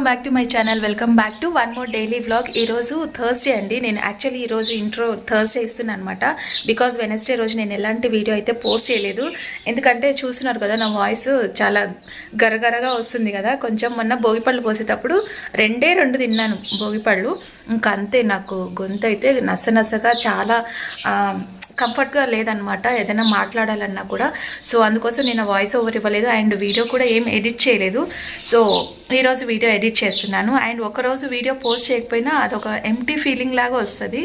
Welcome back to my channel welcome back to one more daily vlog ఈరోజు Thursday అండి. నేను actually ఈరోజు intro Thursday ఇస్తున్నాను అనమాట బికాజ్ వెనస్డే రోజు నేను ఎలాంటి వీడియో అయితే పోస్ట్ చేయలేదు. ఎందుకంటే చూస్తున్నారు కదా నా వాయిస్ చాలా గరగరగా వస్తుంది కదా. కొంచెం మొన్న భోగిపళ్ళు పోసేటప్పుడు రెండే రెండు తిన్నాను భోగిపళ్ళు ఇంకా అంతే నాకు గొంతు అయితే నస నసగా చాలా కంఫర్ట్గా లేదనమాట ఏదైనా మాట్లాడాలన్నా కూడా. సో అందుకోసం నేను వాయిస్ ఓవర్ ఇవ్వలేదు. అండ్ వీడియో కూడా ఏం ఎడిట్ చేయలేదు. సో ఈరోజు వీడియో ఎడిట్ చేస్తున్నాను. అండ్ ఒకరోజు వీడియో పోస్ట్ చేయకపోయినా అదొక ఎంటీ ఫీలింగ్ లాగా వస్తుంది.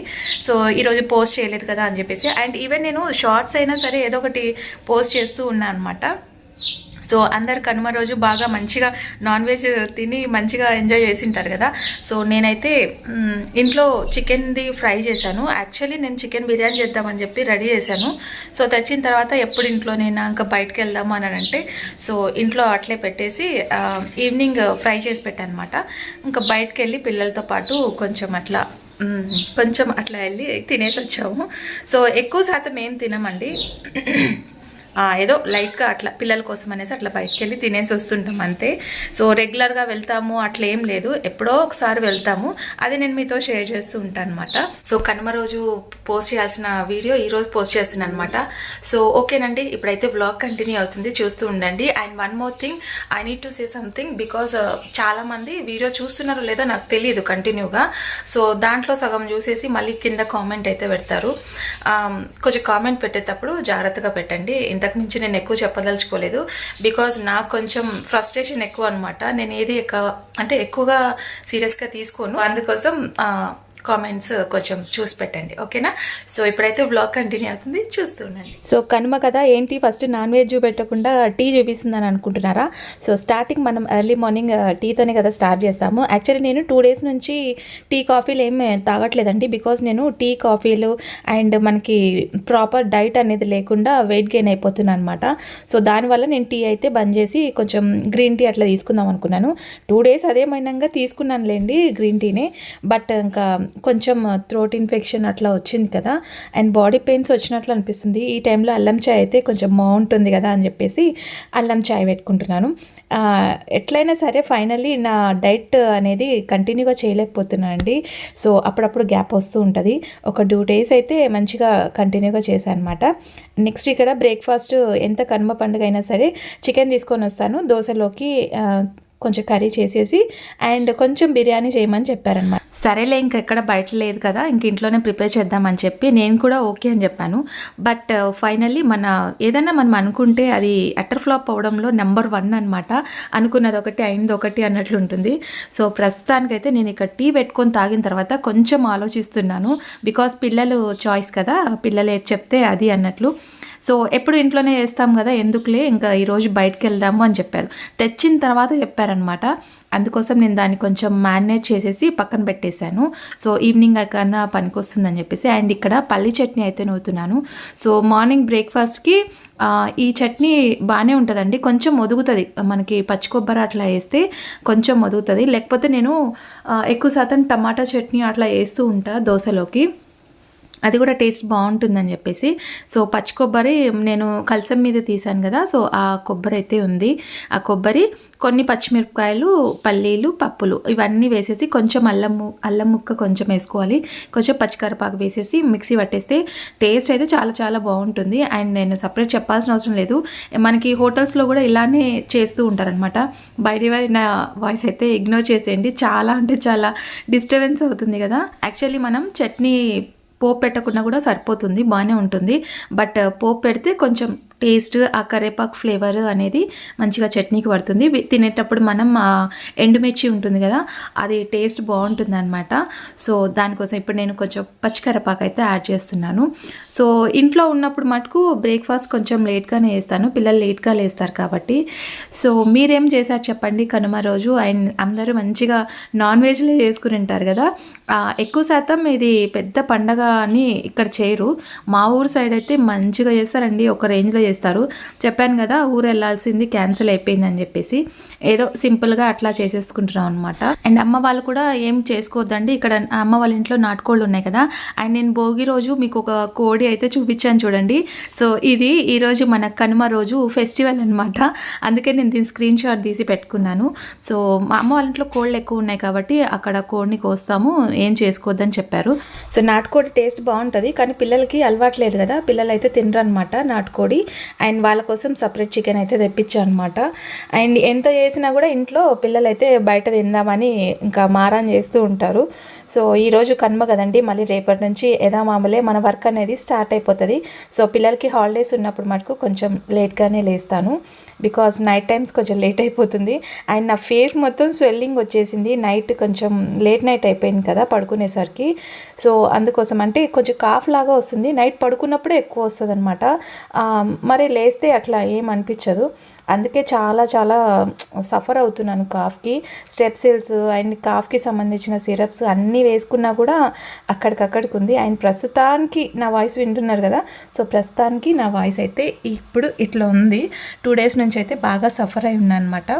సో ఈరోజు పోస్ట్ చేయలేదు కదా అని చెప్పేసి. అండ్ ఈవెన్ నేను షార్ట్స్ అయినా సరే ఏదో ఒకటి పోస్ట్ చేస్తూ ఉన్నాను అనమాట సో అందరు కనుమ రోజు బాగా మంచిగా నాన్ వెజ్ తిని మంచిగా ఎంజాయ్ చేసి ఉంటారు కదా. సో నేనైతే ఇంట్లో చికెన్ది ఫ్రై చేశాను. యాక్చువల్లీ నేను చికెన్ బిర్యానీ చేద్దామని చెప్పి రెడీ చేశాను. సో తెచ్చిన తర్వాత ఎప్పుడు ఇంట్లో నేను ఇంకా బయటకు వెళ్దాము అని అంటే సో ఇంట్లో అట్లే పెట్టేసి ఈవినింగ్ ఫ్రై చేసి పెట్టాను అనమాట ఇంకా బయటకు వెళ్ళి పిల్లలతో పాటు కొంచెం అట్లా కొంచెం అట్లా వెళ్ళి తినేసి వచ్చాము. సో ఎక్కువ శాతం ఏం తినమండి. ఏదో లైట్గా అట్లా పిల్లల కోసం అనేసి అట్లా బయటకు వెళ్ళి తినేసి వస్తుంటాం అంతే. సో రెగ్యులర్గా వెళ్తాము అట్లా ఏం లేదు. ఎప్పుడో ఒకసారి వెళ్తాము. అది నేను మీతో షేర్ చేస్తూ ఉంటాను అనమాట సో కనుమ రోజు పోస్ట్ చేయాల్సిన వీడియో ఈరోజు పోస్ట్ చేస్తున్నాను అనమాట సో ఓకేనండి. ఇప్పుడైతే వ్లాగ్ కంటిన్యూ అవుతుంది. చూస్తూ ఉండండి. And one more thing. I need to say something because uh, చాలామంది వీడియో చూస్తున్నారో లేదో నాకు తెలియదు కంటిన్యూగా. సో దాంట్లో సగం చూసేసి మళ్ళీ కింద కామెంట్ అయితే పెడతారు. కొంచెం కామెంట్ పెట్టేటప్పుడు జాగ్రత్తగా పెట్టండి. ఇంతకు మించి నేను ఎక్కువ చెప్పదలుచుకోలేదు. బికాజ్ నాకు కొంచెం ఫ్రస్ట్రేషన్ ఎక్కువ అనమాట నేను ఏది ఎక్కువ అంటే ఎక్కువగా సీరియస్గా తీసుకోను. అందుకోసం కామెంట్స్ uh, కొంచెం చూసి పెట్టండి ఓకేనా? సో ఇప్పుడైతే వ్లాగ్ కంటిన్యూ అవుతుంది. చూస్తూ ఉండండి. సో కనుమ కదా ఏంటి? ఫస్ట్ నాన్ వెజ్ చూపెట్టకుండా టీ చూపిస్తుందని అనుకుంటున్నారా? సో స్టార్టింగ్ మనం ఎర్లీ మార్నింగ్ టీతోనే కదా స్టార్ట్ చేస్తాము. యాక్చువల్లీ నేను టూ డేస్ నుంచి టీ కాఫీలు ఏం uh, తాగట్లేదండి. బికాజ్ నేను టీ కాఫీలు అండ్ మనకి ప్రాపర్ డైట్ అనేది లేకుండా వెయిట్ గెయిన్ అయిపోతున్నాను అనమాట సో దానివల్ల నేను టీ అయితే బంద్ చేసి కొంచెం గ్రీన్ టీ అట్లా తీసుకుందాం అనుకున్నాను. టూ డేస్ అదేమైనాక తీసుకున్నానులేండి గ్రీన్ టీనే బట్ ఇంకా కొంచెం థ్రోట్ ఇన్ఫెక్షన్ అట్లా వచ్చింది కదా. అండ్ బాడీ పెయిన్స్ వచ్చినట్లు అనిపిస్తుంది. ఈ టైంలో అల్లం చాయ్ అయితే కొంచెం బాగుంటుంది కదా అని చెప్పేసి అల్లం చాయ్ పెట్టుకుంటున్నాను. ఎట్లయినా సరే ఫైనల్లీ నా డైట్ అనేది కంటిన్యూగా చేయలేకపోతున్నాను అండి సో అప్పుడప్పుడు గ్యాప్ వస్తూ ఉంటుంది. ఒక టూ డేస్ అయితే మంచిగా కంటిన్యూగా చేశాను అనమాట నెక్స్ట్ ఇక్కడ బ్రేక్ఫాస్ట్ ఎంత కనుమ పండుగ అయినా సరే చికెన్ తీసుకొని వస్తాను. దోశలోకి కొంచెం కర్రీ చేసేసి అండ్ కొంచెం బిర్యానీ చేయమని చెప్పారనమాట. సరేలే ఇంకెక్కడ బయట లేదు కదా ఇంక ఇంట్లోనే ప్రిపేర్ చేద్దామని చెప్పి నేను కూడా ఓకే అని చెప్పాను. బట్ uh, ఫైనల్లీ మన ఏదైనా మనం అనుకుంటే అది అటర్ ఫ్లాప్ అవడంలో నెంబర్ వన్ అనమాట అనుకున్నది ఒకటి అయింది ఒకటి అన్నట్లు ఉంటుంది. సో ప్రస్తుతానికైతే నేను ఇక్కడ టీ పెట్టుకొని తాగిన తర్వాత కొంచెం ఆలోచిస్తున్నాను. బికాస్ పిల్లలు చాయిస్ కదా పిల్లలు ఏది చెప్తే అది అన్నట్లు. సో ఎప్పుడు ఇంట్లోనే చేస్తాం కదా ఎందుకులే? ఇంకా ఈరోజు బయటకు వెళ్దాము అని చెప్పారు. తెచ్చిన తర్వాత చెప్పారనమాట అందుకోసం నేను దాన్ని కొంచెం మ్యారినేట్ చేసేసి పక్కన పెట్టేశాను. సో ఈవినింగ్ కన్నా పనికొస్తుందని చెప్పేసి అండ్ ఇక్కడ పల్లి చట్నీ అయితే నవ్వుతున్నాను సో మార్నింగ్ బ్రేక్ఫాస్ట్కి ఈ చట్నీ బాగానే ఉంటుందండి. కొంచెం ఒదుగుతుంది. మనకి పచ్చి కొబ్బరి అట్లా వేస్తే కొంచెం ఒదుగుతుంది. లేకపోతే నేను ఎక్కువ శాతం టమాటా చట్నీ అట్లా వేస్తూ ఉంటా దోశలోకి. అది కూడా టేస్ట్ బాగుంటుందని చెప్పేసి. సో పచ్చి కొబ్బరి నేను కలసం మీద తీసాను కదా సో ఆ కొబ్బరి అయితే ఉంది. ఆ కొబ్బరి కొన్ని పచ్చిమిరపకాయలు పల్లీలు పప్పులు ఇవన్నీ వేసేసి కొంచెం అల్లం అల్లం ముక్క కొంచెం వేసుకోవాలి. కొంచెం పచ్చికరపాకు వేసేసి మిక్సీ పట్టేస్తే టేస్ట్ అయితే చాలా చాలా బాగుంటుంది. అండ్ నేను సపరేట్ చెప్పాల్సిన అవసరం లేదు. మనకి హోటల్స్లో కూడా ఇలానే చేస్తూ ఉంటారనమాట బయట నా వాయిస్ అయితే ఇగ్నోర్ చేసేయండి. చాలా అంటే చాలా డిస్టర్బెన్స్ అవుతుంది కదా. యాక్చువల్లీ మనం చట్నీ పోపు పెట్టకుండా కూడా సరిపోతుంది బాగానే ఉంటుంది. బట్ పోపు పెడితే కొంచెం టేస్ట్ ఆ కరేపాకు ఫ్లేవర్ అనేది మంచిగా చట్నీకి పడుతుంది. తినేటప్పుడు మనం ఎండుమిర్చి ఉంటుంది కదా అది టేస్ట్ బాగుంటుంది అనమాట సో దానికోసం ఇప్పుడు నేను కొంచెం పచ్చికరపాకు అయితే యాడ్ చేస్తున్నాను. సో ఇంట్లో ఉన్నప్పుడు మటుకు బ్రేక్ఫాస్ట్ కొంచెం లేట్గానే వేస్తాను పిల్లలు లేట్గా లేస్తారు కాబట్టి. సో మీరేం చేశారు చెప్పండి కనుమ రోజు? అండ్ అందరూ మంచిగా నాన్ వెజ్లే చేసుకుని ఉంటారు కదా. ఎక్కువ శాతం ఇది పెద్ద పండగ అని ఇక్కడ చేయరు. మా ఊరు సైడ్ అయితే మంచిగా చేస్తారండి. ఒక రేంజ్లో చేస్తారు. చెప్పాను కదా ఊరు వెళ్ళాల్సింది క్యాన్సిల్ అయిపోయిందని చెప్పేసి. ఏదో సింపుల్గా అట్లా చేసేసుకుంటున్నాం అనమాట అండ్ అమ్మ వాళ్ళు కూడా ఏం చేసుకోవద్దండి ఇక్కడ అమ్మ వాళ్ళ ఇంట్లో నాటుకోళ్ళు ఉన్నాయి కదా. అండ్ నేను భోగి రోజు మీకు ఒక కోడి అయితే చూపించాను చూడండి. సో ఇది ఈరోజు మన కనుమ రోజు ఫెస్టివల్ అనమాట అందుకే నేను దీని స్క్రీన్ షాట్ తీసి పెట్టుకున్నాను. సో మా అమ్మ వాళ్ళ ఇంట్లో కోళ్ళు ఎక్కువ ఉన్నాయి కాబట్టి అక్కడ కోడిని కోస్తాము ఏం చేసుకోవద్దని చెప్పారు. సో నాటుకోడి టేస్ట్ బాగుంటుంది కానీ పిల్లలకి అలవాట్లేదు కదా. పిల్లలు అయితే తినరు అనమాట నాటుకోడి. అండ్ వాళ్ళ కోసం సపరేట్ చికెన్ అయితే తెప్పించాను అనమాట అండ్ ఎంత చేసినా కూడా ఇంట్లో పిల్లలైతే బయట తిందామని ఇంకా మారాన్ చేస్తూ ఉంటారు. సో ఈరోజు కనుమ కదండి మళ్ళీ రేపటి నుంచి ఎదామామలే మన వర్క్ అనేది స్టార్ట్ అయిపోతుంది. సో పిల్లలకి హాలిడేస్ ఉన్నప్పుడు మటుకు కొంచెం లేట్గానే లేస్తాను. బికాస్ నైట్ టైమ్స్ కొంచెం లేట్ అయిపోతుంది. అండ్ నా ఫేస్ మొత్తం స్వెల్లింగ్ వచ్చేసింది. నైట్ కొంచెం లేట్ నైట్ అయిపోయింది కదా పడుకునేసరికి. సో అందుకోసం అంటే కొంచెం కాఫ్ లాగా వస్తుంది. నైట్ పడుకున్నప్పుడే ఎక్కువ వస్తుంది అనమాట మరి లేస్తే అట్లా ఏం అనిపించదు. అందుకే చాలా చాలా సఫర్ అవుతున్నాను కాఫ్కి. స్టెప్సిల్స్ అండ్ కాఫ్కి సంబంధించిన సిరప్స్ అన్నీ వేసుకున్నా కూడా అక్కడికక్కడికి ఉంది. అండ్ ప్రస్తుతానికి నా వాయిస్ వింటున్నారు కదా? సో ప్రస్తుతానికి నా వాయిస్ అయితే ఇప్పుడు ఇట్లా ఉంది. టూ డేస్ నుంచి అయితే బాగా సఫర్ అయి ఉన్నాను అనమాట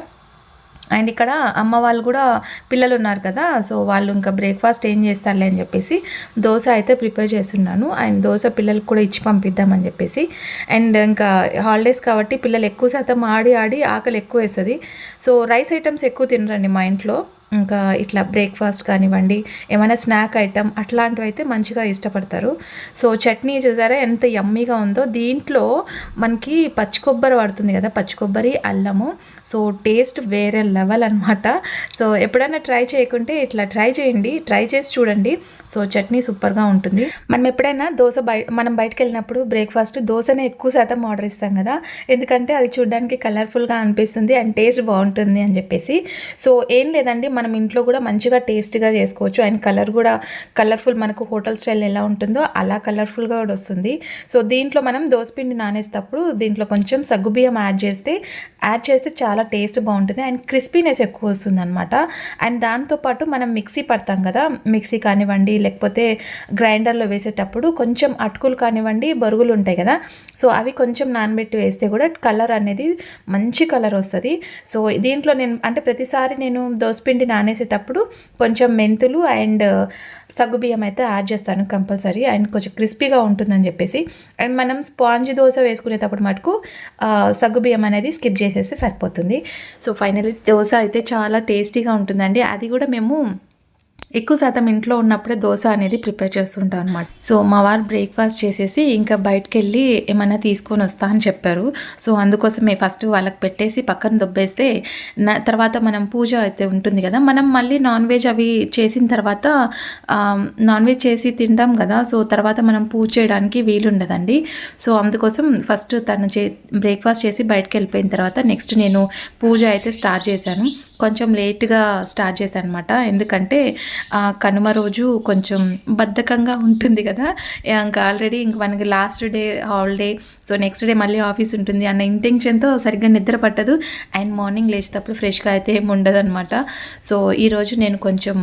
అండ్ ఇక్కడ అమ్మ వాళ్ళు కూడా పిల్లలు ఉన్నారు కదా సో వాళ్ళు ఇంకా బ్రేక్ఫాస్ట్ ఏం చేస్తారులే అని చెప్పేసి దోశ అయితే ప్రిపేర్ చేస్తున్నాను. అండ్ దోశ పిల్లలకు కూడా ఇచ్చి పంపిద్దామని చెప్పేసి. అండ్ ఇంకా హాలిడేస్ కాబట్టి పిల్లలు ఎక్కువ శాతం ఆడి ఆడి ఆకలి ఎక్కువ వేస్తుంది. సో రైస్ ఐటమ్స్ ఎక్కువ తినరండి మా ఇంట్లో. ఇంకా ఇట్లా బ్రేక్ఫాస్ట్ కానివ్వండి ఏమైనా స్నాక్ ఐటమ్ అట్లాంటివి అయితే మంచిగా ఇష్టపడతారు. సో చట్నీ చూసారా ఎంత యమ్మీగా ఉందో. దీంట్లో మనకి పచ్చి కొబ్బరి పడుతుంది కదా పచ్చి కొబ్బరి అల్లము. సో టేస్ట్ వేరే లెవెల్ అనమాట సో ఎప్పుడైనా ట్రై చేయకుంటే ఇట్లా ట్రై చేయండి ట్రై చేసి చూడండి. సో చట్నీ సూపర్గా ఉంటుంది. మనం ఎప్పుడైనా దోశ బయట మనం బయటకు వెళ్ళినప్పుడు బ్రేక్ఫాస్ట్ దోశనే ఎక్కువ శాతం ఆర్డర్ ఇస్తాం కదా. ఎందుకంటే అది చూడడానికి కలర్ఫుల్గా అనిపిస్తుంది అండ్ టేస్ట్ బాగుంటుంది అని చెప్పేసి. సో ఏం లేదండి మనం ఇంట్లో కూడా మంచిగా టేస్ట్గా చేసుకోవచ్చు. అండ్ కలర్ కూడా కలర్ఫుల్ మనకు హోటల్ స్టైల్ ఎలా ఉంటుందో అలా కలర్ఫుల్గా కూడా వస్తుంది. సో దీంట్లో మనం దోసపిండి నానేసేటప్పుడు దీంట్లో కొంచెం సగ్గుబియ్యం యాడ్ చేస్తే యాడ్ చేస్తే చాలా టేస్ట్ బాగుంటుంది. అండ్ క్రిస్పీనెస్ ఎక్కువ వస్తుంది అనమాట అండ్ దాంతోపాటు మనం మిక్సీ పడతాం కదా మిక్సీ కానివ్వండి లేకపోతే గ్రైండర్లో వేసేటప్పుడు కొంచెం అటుకులు కానివ్వండి బరుగులు ఉంటాయి కదా సో అవి కొంచెం నానబెట్టి వేస్తే కూడా కలర్ అనేది మంచి కలర్ వస్తుంది. సో దీంట్లో నేను అంటే ప్రతిసారి నేను దోసపిండి నానేసేటప్పుడు కొంచెం మెంతులు అండ్ సగ్గుబియ్యం అయితే యాడ్ చేస్తాను కంపల్సరీ. అండ్ కొంచెం క్రిస్పీగా ఉంటుందని చెప్పేసి. అండ్ మనం స్పాంజ్ దోశ వేసుకునేటప్పుడు మటుకు సగ్గుబియ్యం అనేది స్కిప్ చేసేస్తే సరిపోతుంది. సో ఫైనల్లీ దోశ అయితే చాలా టేస్టీగా ఉంటుందండి. అది కూడా మేము ఎక్కువ శాతం ఇంట్లో ఉన్నప్పుడే దోశ అనేది ప్రిపేర్ చేస్తుంటాం అనమాట సో మా వారు బ్రేక్ఫాస్ట్ చేసేసి ఇంకా బయటకు వెళ్ళి ఏమైనా తీసుకొని వస్తా అని చెప్పారు. సో అందుకోసమే ఫస్ట్ వాళ్ళకి పెట్టేసి పక్కన దొబ్బేస్తే తర్వాత మనం పూజ అయితే ఉంటుంది కదా మనం మళ్ళీ నాన్ వెజ్ అవి చేసిన తర్వాత నాన్ వెజ్ చేసి తింటాం కదా సో తర్వాత మనం పూజ చేయడానికి వీలు ఉండదండి సో అందుకోసం ఫస్ట్ తను చే బ్రేక్ఫాస్ట్ చేసి బయటకు వెళ్ళిపోయిన తర్వాత నెక్స్ట్ నేను పూజ అయితే స్టార్ట్ చేశాను. కొంచెం లేట్గా స్టార్ట్ చేశాను అనమాట ఎందుకంటే కనుమ రోజు కొంచెం బద్ధకంగా ఉంటుంది కదా. ఇంకా ఆల్రెడీ ఇంక మనకి last day holiday so next day మళ్ళీ ఆఫీస్ ఉంటుంది అన్న ఇంటెన్షన్తో సరిగ్గా నిద్ర పట్టదు. అండ్ మార్నింగ్ లేచేటప్పుడు ఫ్రెష్గా అయితే ఏమి ఉండదు అనమాట సో ఈరోజు నేను కొంచెం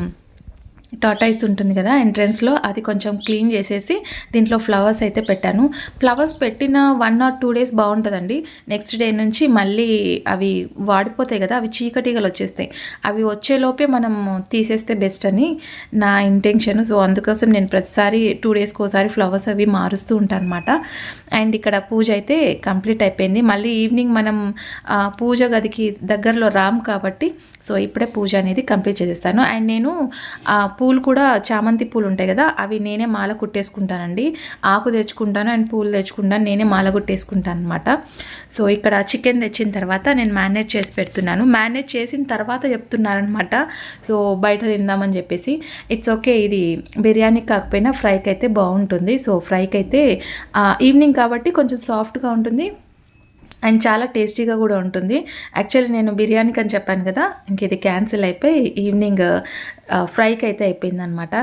టాటాయిస్ ఉంటుంది కదా ఎంట్రెన్స్లో అది కొంచెం క్లీన్ చేసేసి దీంట్లో ఫ్లవర్స్ అయితే పెట్టాను. ఫ్లవర్స్ పెట్టిన వన్ ఆర్ టూ డేస్ బాగుంటుందండి. నెక్స్ట్ డే నుంచి మళ్ళీ అవి వాడిపోతాయి కదా అవి చీకటిగలు వచ్చేస్తాయి. అవి వచ్చేలోపే మనం తీసేస్తే బెస్ట్ అని నా ఇంటెన్షన్ సో అందుకోసం నేను ప్రతిసారి టూ డేస్కి ఒకసారి ఫ్లవర్స్ అవి మారుస్తూ ఉంటాను అనమాట అండ్ ఇక్కడ పూజ అయితే కంప్లీట్ అయిపోయింది. మళ్ళీ ఈవినింగ్ మనం పూజ గదికి దగ్గరలో రామ్ కాబట్టి సో ఇప్పుడే పూజ అనేది కంప్లీట్ చేసేస్తాను. అండ్ నేను పూలు కూడా చామంతి పూలు ఉంటాయి కదా అవి నేనే మాల కుట్టేసుకుంటానండి. ఆకు తెచ్చుకుంటాను అండ్ పూలు తెచ్చుకుంటాను నేనే మాల కుట్టేసుకుంటాను అనమాట సో ఇక్కడ చికెన్ తెచ్చిన తర్వాత నేను మేనేజ్ చేసి పెడుతున్నాను. మేనేజ్ చేసిన తర్వాత చెప్తున్నారనమాట సో బయట తిందామని చెప్పేసి. ఇట్స్ ఓకే ఇది బిర్యానీ కాకపోయినా ఫ్రైకి అయితే బాగుంటుంది. సో ఫ్రైకి అయితే ఈవినింగ్ కాబట్టి కొంచెం సాఫ్ట్గా ఉంటుంది. అండ్ చాలా టేస్టీగా కూడా ఉంటుంది. యాక్చువల్లీ నేను బిర్యానీకి అని చెప్పాను కదా ఇంక ఇది క్యాన్సిల్ అయిపోయి ఈవినింగ్ ఫ్రైకి అయితే అయిపోయిందనమాట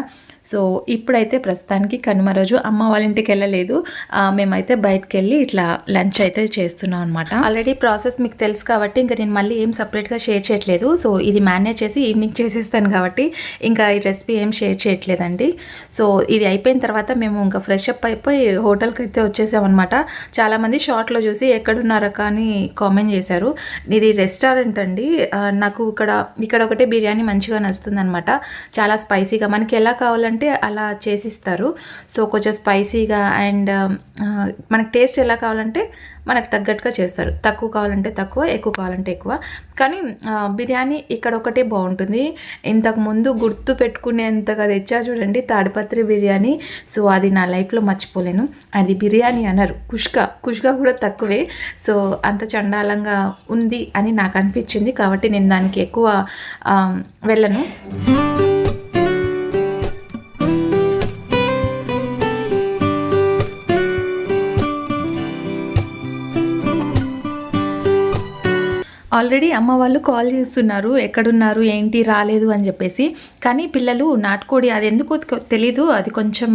సో ఇప్పుడైతే ప్రస్తుతానికి కనుమ రోజు అమ్మ వాళ్ళ ఇంటికి వెళ్ళలేదు. మేమైతే బయటకు వెళ్ళి ఇట్లా లంచ్ అయితే చేస్తున్నాం అనమాట ఆల్రెడీ ప్రాసెస్ మీకు తెలుసు కాబట్టి ఇంకా నేను మళ్ళీ ఏం సపరేట్గా షేర్ చేయట్లేదు. సో ఇది మేనేజ్ చేసి ఈవినింగ్ చేసేస్తాను కాబట్టి ఇంకా ఈ రెసిపీ ఏం షేర్ చేయట్లేదండి. సో ఇది అయిపోయిన తర్వాత మేము ఇంకా ఫ్రెష్ అప్ అయిపోయి హోటల్కి అయితే వచ్చేసామన్నమాట చాలామంది షార్ట్లో చూసి ఎక్కడున్నారా కానీ కామెంట్ చేశారు. ఇది రెస్టారెంట్ అండి. నాకు ఇక్కడ ఇక్కడ ఒకటే బిర్యానీ మంచిగా నచ్చుతుంది అనమాట చాలా స్పైసీగా మనకి ఎలా కావాలంటే అలా చేసిస్తారు. సో కొంచెం స్పైసీగా అండ్ మనకి టేస్ట్ ఎలా కావాలంటే మనకు తగ్గట్టుగా చేస్తారు. తక్కువ కావాలంటే తక్కువ ఎక్కువ కావాలంటే ఎక్కువ. కానీ బిర్యానీ ఇక్కడ ఒకటే బాగుంటుంది. ఇంతకు ముందు గుర్తు పెట్టుకునేంతగా తెచ్చా చూడండి తాడిపత్రి బిర్యానీ. సో అది నా లైఫ్లో మర్చిపోలేను. అది బిర్యానీ అన్నారు కుష్క. కుష్క కూడా తక్కువే. సో అంత చండాలంగా ఉంది అని నాకు అనిపించింది. కాబట్టి నేను దానికి ఎక్కువ వెళ్ళను. ఆల్రెడీ అమ్మ వాళ్ళు కాల్ చేస్తున్నారు ఎక్కడున్నారు ఏంటి రాలేదు అని చెప్పేసి. కానీ పిల్లలు నాటుకోడి అది ఎందుకో తెలీదు. అది కొంచెం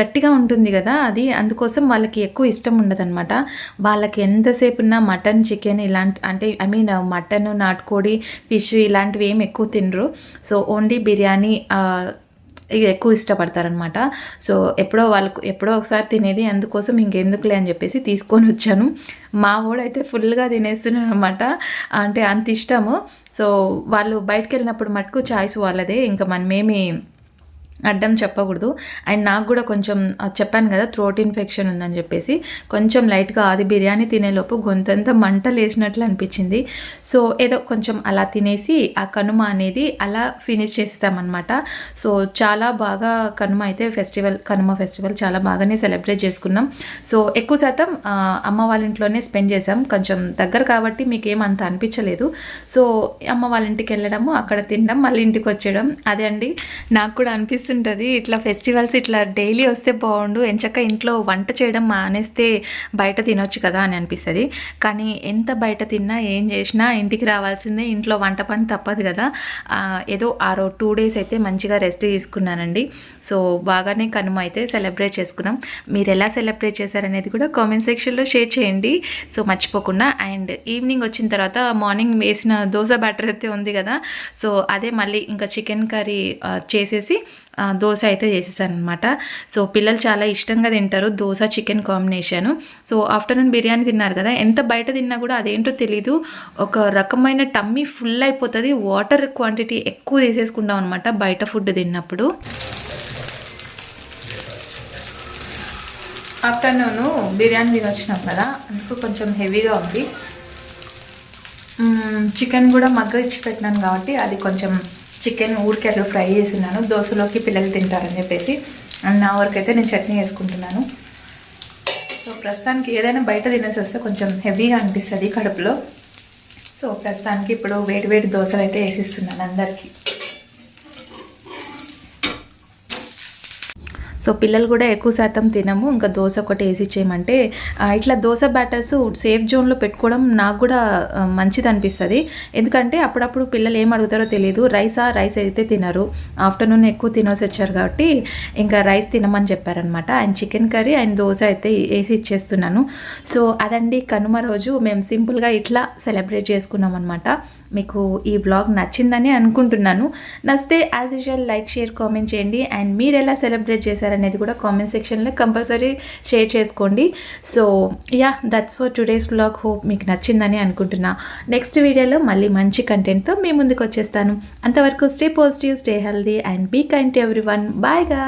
గట్టిగా ఉంటుంది కదా అది. అందుకోసం వాళ్ళకి ఎక్కువ ఇష్టం ఉండదన్నమాట. వాళ్ళకి ఎంతసేపు ఉన్నా మటన్ చికెన్ ఇలాంటి అంటే ఐ మీన్ మటన్ నాటుకోడి ఫిష్ ఇలాంటివి ఏం ఎక్కువ తినరు. సో ఓన్లీ బిర్యానీ ఎక్కువ ఇష్టపడతారనమాట సో ఎప్పుడో వాళ్ళకు ఎప్పుడో ఒకసారి తినేది అందుకోసం ఇంకెందుకులే అని చెప్పేసి తీసుకొని వచ్చాను. మా వాడైతే ఫుల్గా తినేస్తున్నాను అనమాట అంటే అంత ఇష్టము. సో వాళ్ళు బయటకు వెళ్ళినప్పుడు మటుకు చాయిస్ వాళ్ళదే. ఇంకా మనమేమి అడ్డం చెప్పకూడదు. అండ్ నాకు కూడా కొంచెం చెప్పాను కదా థ్రోట్ ఇన్ఫెక్షన్ ఉందని చెప్పేసి కొంచెం లైట్గా అది బిర్యానీ తినేలోపు గొంతంతా మంటలు వేసినట్లు అనిపించింది. సో ఏదో కొంచెం అలా తినేసి ఆ కనుమ అనేది అలా ఫినిష్ చేస్తామన్నమాట సో చాలా బాగా కనుమ అయితే ఫెస్టివల్ కనుమ ఫెస్టివల్ చాలా బాగానే సెలబ్రేట్ చేసుకున్నాం. సో ఎక్కువ శాతం అమ్మ వాళ్ళ ఇంట్లోనే స్పెండ్ చేసాం కొంచెం దగ్గర కాబట్టి మీకు ఏం అంత అనిపించలేదు. సో అమ్మ వాళ్ళ ఇంటికి వెళ్ళడము అక్కడ తినడం మళ్ళీ ఇంటికి వచ్చేయడం అదే అండి. నాకు కూడా అనిపిస్తుంది. అనిపిస్తుంటుంది ఇట్లా ఫెస్టివల్స్ ఇట్లా డైలీ వస్తే బాగుండు. ఎంచక్క ఇంట్లో వంట చేయడం మానేస్తే బయట తినొచ్చు కదా అని అనిపిస్తుంది. కానీ ఎంత బయట తిన్నా ఏం చేసినా ఇంటికి రావాల్సిందే. ఇంట్లో వంట పని తప్పదు కదా. ఏదో ఆరో టూ డేస్ అయితే మంచిగా రెస్ట్ తీసుకున్నానండి. సో బాగానే కనుమ అయితే సెలబ్రేట్ చేసుకున్నాం. మీరు ఎలా సెలబ్రేట్ చేశారనేది కూడా కామెంట్ సెక్షన్లో షేర్ చేయండి. సో మర్చిపోకుండా. అండ్ ఈవినింగ్ వచ్చిన తర్వాత మార్నింగ్ వేసిన దోశ బ్యాటర్ అయితే ఉంది కదా. సో అదే మళ్ళీ ఇంకా చికెన్ కర్రీ చేసేసి దోశ అయితే చేసేసాను అనమాట సో పిల్లలు చాలా ఇష్టంగా తింటారు dosa chicken combination. So afternoon biryani తిన్నారు కదా ఎంత బయట తిన్నా కూడా అదేంటో తెలీదు. ఒక రకమైన టమ్మీ ఫుల్ అయిపోతుంది. వాటర్ క్వాంటిటీ ఎక్కువ తీసేసుకుంటాం అనమాట బయట ఫుడ్ తిన్నప్పుడు. ఆఫ్టర్నూన్ బిర్యానీ తినొచ్చినాం కదా అందుకు కొంచెం హెవీగా ఉంది. చికెన్ కూడా మగ్గ ఇచ్చి పెట్టినాను కాబట్టి అది కొంచెం చికెన్ ఊరికే అట్లా ఫ్రై చేస్తున్నాను. దోశలోకి పిల్లలు తింటారని చెప్పేసి నా వరకు అయితే నేను చట్నీ వేసుకుంటున్నాను సో ప్రస్తుతానికి ఏదైనా బయట తినేసి వస్తే కొంచెం హెవీగా అనిపిస్తుంది కడుపులో. సో ప్రస్తుతానికి ఇప్పుడు వేడి వేడి దోశలు అయితే వేసిస్తున్నాను అందరికీ. సో పిల్లలు కూడా ఎక్కువ శాతం తినము. ఇంకా దోశ ఒకటి వేసి ఇచ్చేయమంటే ఇట్లా దోశ బ్యాటర్స్ సేఫ్ జోన్లో పెట్టుకోవడం నాకు కూడా మంచిది అనిపిస్తుంది. ఎందుకంటే అప్పుడప్పుడు పిల్లలు ఏం అడుగుతారో తెలియదు రైసా రైస్ అయితే తినరు. ఆఫ్టర్నూన్ ఎక్కువ తినేసి వచ్చారు కాబట్టి ఇంకా రైస్ తినమని చెప్పారనమాట and chicken curry and dosa అయితే వేసి ఇచ్చేస్తున్నాను. సో అదండి కనుమ రోజు. మేము సింపుల్గా ఇట్లా సెలబ్రేట్ చేసుకున్నాం అనమాట మీకు ఈ బ్లాగ్ నచ్చిందని అనుకుంటున్నాను. నచ్చితే as usual like share comment చేయండి. అండ్ మీరు ఎలా సెలబ్రేట్ చేశారనేది కూడా కామెంట్ సెక్షన్లో కంపల్సరీ షేర్ చేసుకోండి. So yeah that's for today's blog hope మీకు నచ్చిందని అనుకుంటున్నా. నెక్స్ట్ వీడియోలో మళ్ళీ మంచి కంటెంట్తో మీ ముందుకు వచ్చేస్తాను. అంతవరకు stay positive stay healthy and be kind everyone బాయ్గా